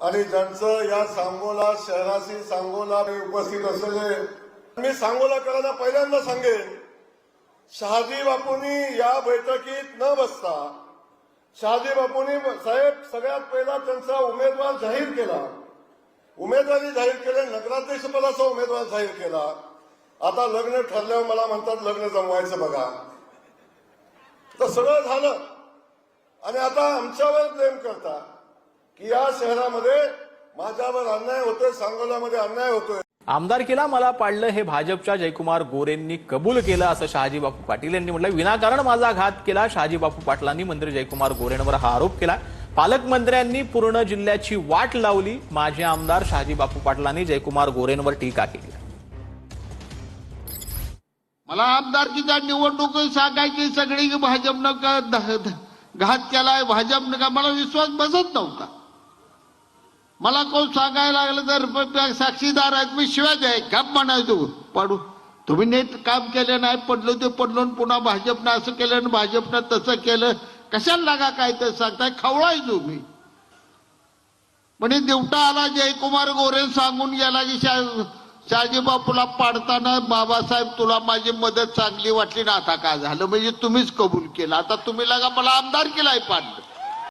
आणि ज्यांचं या सांगोला शहराशी सांगोला उपस्थित असलेले मी सांगोलाकरांना पहिल्यांदा सांगेन शहाजी बापूंनी या बैठकीत न बसता शहाजी बापूंनी साहेब सगळ्यात पहिला त्यांचा उमेदवार जाहीर केला. उमेदवारी जाहीर केले नगराध्यक्ष पदाचा उमेदवार जाहीर केला. आता लग्न ठरल्यावर मला म्हणतात लग्न जमवायचं बघा. तर सगळं झालं. आणि आता आमच्यावर प्रेम करता. की या शहरामध्ये माझ्यावर अन्याय होतोय सांगोल्यामध्ये अन्याय होतोय. आमदारकीला मला पाडलं हे भाजपच्या जयकुमार गोरेंनी कबूल केलं असं शहाजी बापू पाटील यांनी म्हटलं. विनाकारण माझा घात केला शहाजी बापू पाटलांनी मंत्री जयकुमार गोरेंवर हा आरोप केला. पालकमंत्र्यांनी पूर्ण जिल्ह्याची वाट लावली. माजी आमदार शहाजी बापू पाटलांनी जयकुमार गोरेंवर टीका केली. मला आमदारकीच्या निवडणूक सांगायची सगळी की भाजपनं घात केलाय भाजपनं का? मला विश्वास बसत नव्हता. मला कोण सांगायला लागलं तर साक्षीदार आहेत मी शिवाय द्याय गप म्हणायचो पाडू. तुम्ही नीट काम केलं नाही पडलो ते पडलो आणि पुन्हा भाजपनं असं केलं आणि भाजपनं तसं केलं. कशाला लागा काय तर सांगताय? खवळायचो मी. म्हणे देवटा आला जयकुमार गोरे सांगून गेला की शा- शहाजी बापूला पाडताना बाबासाहेब तुला माझी मदत चांगली वाटली ना आता काय झालं? म्हणजे तुम्हीच कबूल केलं. आता तुम्ही लागा मला आमदार केलाय पाडलं.